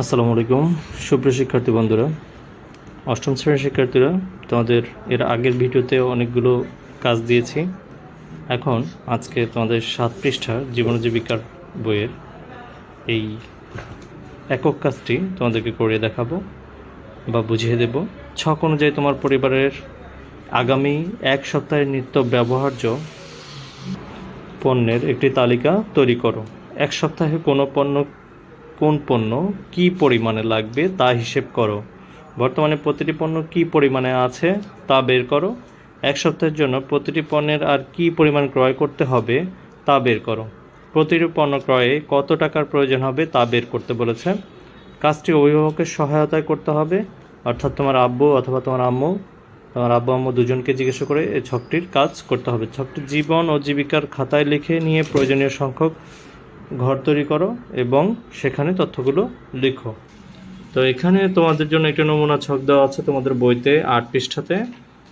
আসসালামু আলাইকুম। সুপ্রিয় শিক্ষার্থী বন্ধুরা, অষ্টম শ্রেণির শিক্ষার্থীরা, তোমাদের এর আগের ভিডিওতে অনেকগুলো কাজ দিয়েছি। এখন আজকে তোমাদের সাত পৃষ্ঠা জীবন জীবিকার বইয়ের এই একক কাজটি তোমাদেরকে করে দেখাবো বা বুঝিয়ে দেব। ছক অনুযায়ী তোমার পরিবারের আগামী এক সপ্তাহের নিত্য ব্যবহার্য পণ্যের একটি তালিকা তৈরি করো। এক সপ্তাহে কোনো পণ্য কোন পণ্য কী পরিমাণে লাগবে তা হিসেব করো। বর্তমানে প্রতিটি পণ্য কী পরিমাণে আছে তা বের করো। এক সপ্তাহের জন্য প্রতিটি পণ্যের আর কী পরিমাণ ক্রয় করতে হবে তা বের করো। প্রতিটি পণ্য ক্রয়ে কত টাকার প্রয়োজন হবে তা বের করতে বলেছে। কাজটি অভিভাবকের সহায়তায় করতে হবে। অর্থাৎ তোমার আব্বু অথবা তোমার আম্মু, তোমার আব্বু আম্মু দুজনকে জিজ্ঞাসা করে এই ছকটির কাজ করতে হবে। ছকটি জীবন ও জীবিকার খাতায় লিখে নিয়ে প্রয়োজনীয় সংখ্যক ঘর তৈরি করো এবং সেখানে তথ্যগুলো লিখো। তো এখানে তোমাদের জন্য একটা নমুনা ছক দেওয়া আছে তোমাদের বইতে, আট পৃষ্ঠাতে।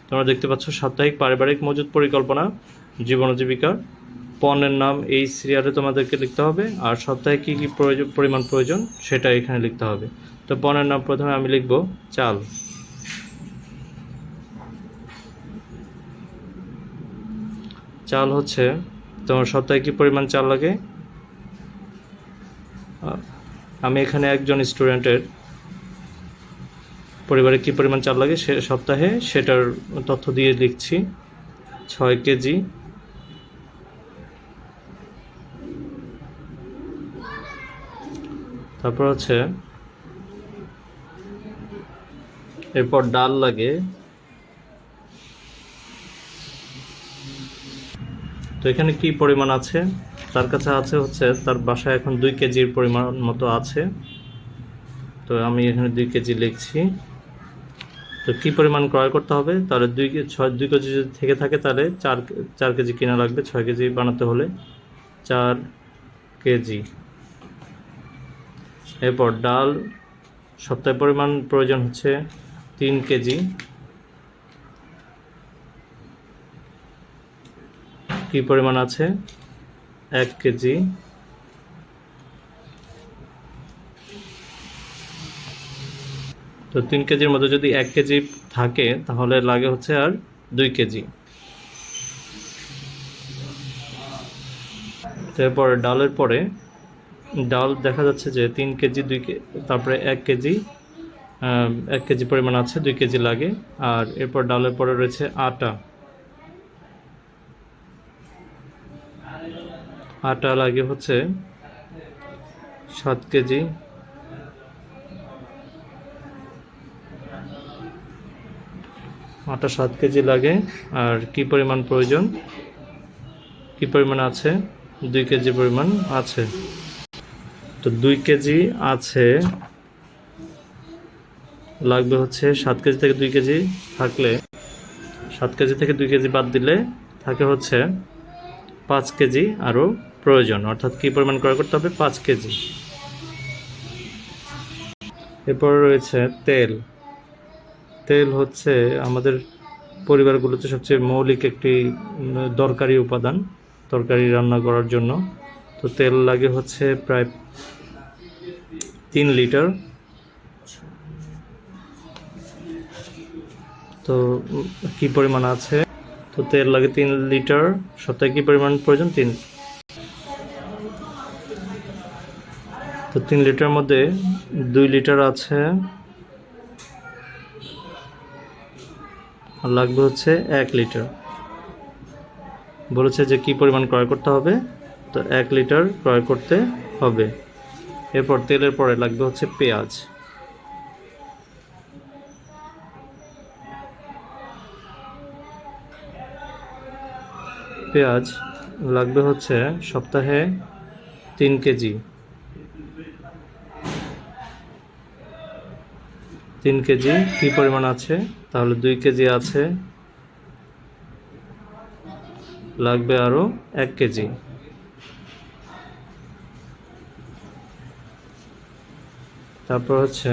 তোমরা দেখতে পাচ্ছ সাপ্তাহিক পারিবারিক মজুদ পরিকল্পনা, জীবন জীবিকার পণ্যের নাম এই সিরিয়ালে তোমাদেরকে লিখতে হবে। আর সপ্তাহে কী কী প্রয়োজন, পরিমাণ প্রয়োজন সেটা এখানে লিখতে হবে। তো পণ্যের নাম প্রথমে আমি লিখব চাল। চাল হচ্ছে তোমার সপ্তাহে কী পরিমাণ চাল লাগে? আমি এখানে একজন স্টুডেন্টের পরিবারে কী পরিমাণ চাল লাগে সে সপ্তাহে সেটার তথ্য দিয়ে লিখছি। ছয় কেজি। তারপর হচ্ছে, এরপর ডাল লাগে। তো এখানে কি পরিমাণ আছে? তার কাছে আছে হচ্ছে, তার বাসায় এখন দুই কেজির পরিমাণ মতো আছে। তো আমি এখানে দুই কেজি লিখছি। তো কি পরিমাণ ক্রয় করতে হবে? তাহলে দুই ছয়, দুই কেজি যদি থেকে থাকে তাহলে চার চার কেজি কেনা লাগবে, ছয় কেজি বানাতে হলে। চার কেজি। এরপর ডাল, সপ্তাহে পরিমাণ প্রয়োজন হচ্ছে তিন কেজি। কি পরিমাণ আছে? এক কেজি। তো তিন কেজির মধ্যে যদি এক কেজি থাকে, তাহলে লাগে হচ্ছে আর দুই কেজি। তারপরে ডালের পরে, ডাল দেখা যাচ্ছে যে তিন কেজি, দুই তারপরে এক কেজি এক কেজি পরিমাণ আছে, দুই কেজি লাগে। আর এরপর ডালের পরে রয়েছে আটা। আটা লাগে হচ্ছে সাত কেজি। আটা সাত কেজি লাগে। আর কি পরিমাণ প্রয়োজন? কি পরিমাণ আছে? দুই কেজি পরিমাণ আছে। তো দুই কেজি আছে। লাগবে হচ্ছে সাত কেজি থেকে দুই কেজি থাকলে। সাত কেজি থেকে দুই কেজি বাদ দিলে থাকে হচ্ছে পাঁচ কেজি আরও প্রয়োজন, অর্থাৎ কী পরিমাণ ক্রয় করতে হবে? পাঁচ কেজি। এরপর রয়েছে তেল। তেল হচ্ছে আমাদের পরিবারগুলোতে সবচেয়ে মৌলিক একটি দরকারি উপাদান, তরকারি রান্না করার জন্য। তো তেল লাগে হচ্ছে প্রায় তিন লিটার। তো কি পরিমাণ আছে? তো তেল লাগে তিন লিটার। সপ্তাহে কি পরিমাণ প্রয়োজন? তিন। তিন লিটার মধ্যে দুই লিটার আছে। আর লাগবে হচ্ছে এক লিটার। বলেছে যে কি পরিমাণ ক্রয় করতে হবে? তো এক লিটার ক্রয় করতে হবে। এরপর তেলের পরে লাগবে হচ্ছে পেঁয়াজ। পেঁয়াজ লাগবে হচ্ছে সপ্তাহে তিন কেজি। তিন কেজি, কি পরিমাণ আছে? তাহলে দুই কেজি আছে। লাগবে আরও এক কেজি। তারপর হচ্ছে,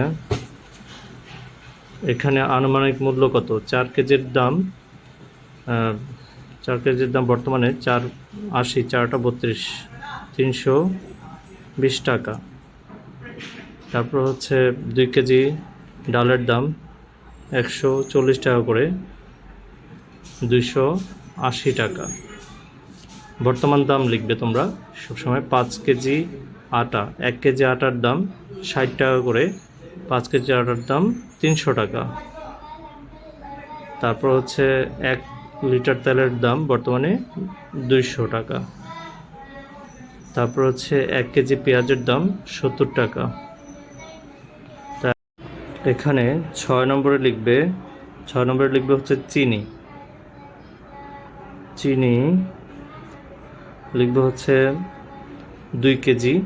এখানে আনুমানিক মূল্য কত? চার কেজির দাম চার কেজির দাম বর্তমানে চার আশি, চারটা বত্রিশ, তিনশো বিশ টাকা। তারপর হচ্ছে দুই কেজি ডালের দাম একশো চল্লিশ টাকা করে, দুইশো আশি টাকা। বর্তমান দাম লিখবে তোমরা সবসময় পাঁচ কেজি আটা, এক কেজি আটার দাম ষাট টাকা করে, পাঁচ কেজি আটার দাম তিনশো টাকা। তারপর হচ্ছে এক লিটার তেলের দাম বর্তমানে দুইশো টাকা। তারপর হচ্ছে এক কেজি পেঁয়াজের দাম সত্তর টাকা। এখানে ছয় নম্বরে লিখবে, ছয় নম্বরে লিখবে হচ্ছে চিনি। চিনি লিখবে হচ্ছে দুই কেজি।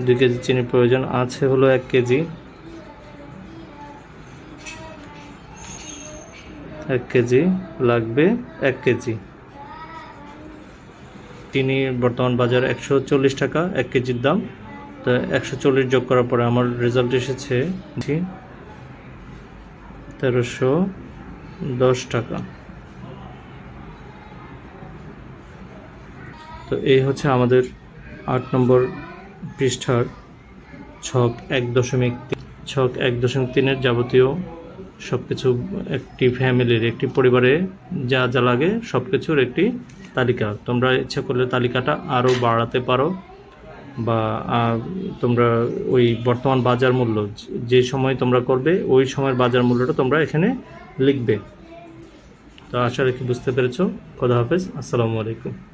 দুই কেজি চিনির প্রয়োজন আছে হলো এক কেজি। এক কেজি লাগবে এক কেজি। চিনি বর্তমান বাজার একশো চল্লিশ টাকা, এক কেজির দাম। তো একশো চল্লিশ যোগ করার পরে আমার রেজাল্ট এসেছে তেরোশো দশ টাকা। তো এই হচ্ছে আমাদের আট নম্বর পৃষ্ঠার ছক এক দশমিক ছক এক দশমিক তিনের যাবতীয় সব কিছু একটি ফ্যামিলির একটি পরিবারে যা যা লাগে সব কিছুর একটি তালিকা। তোমরা ইচ্ছা করলে তালিকাটা আরও বাড়াতে পারো বা তোমরা ওই বর্তমান বাজার মূল্য যে সময় তোমরা করবে, ওই সময়ের বাজার মূল্যটা তোমরা এখানে লিখবে। তো আশা রাখি বুঝতে পেরেছ। খোদা হাফেজ। আসসালামু আলাইকুম।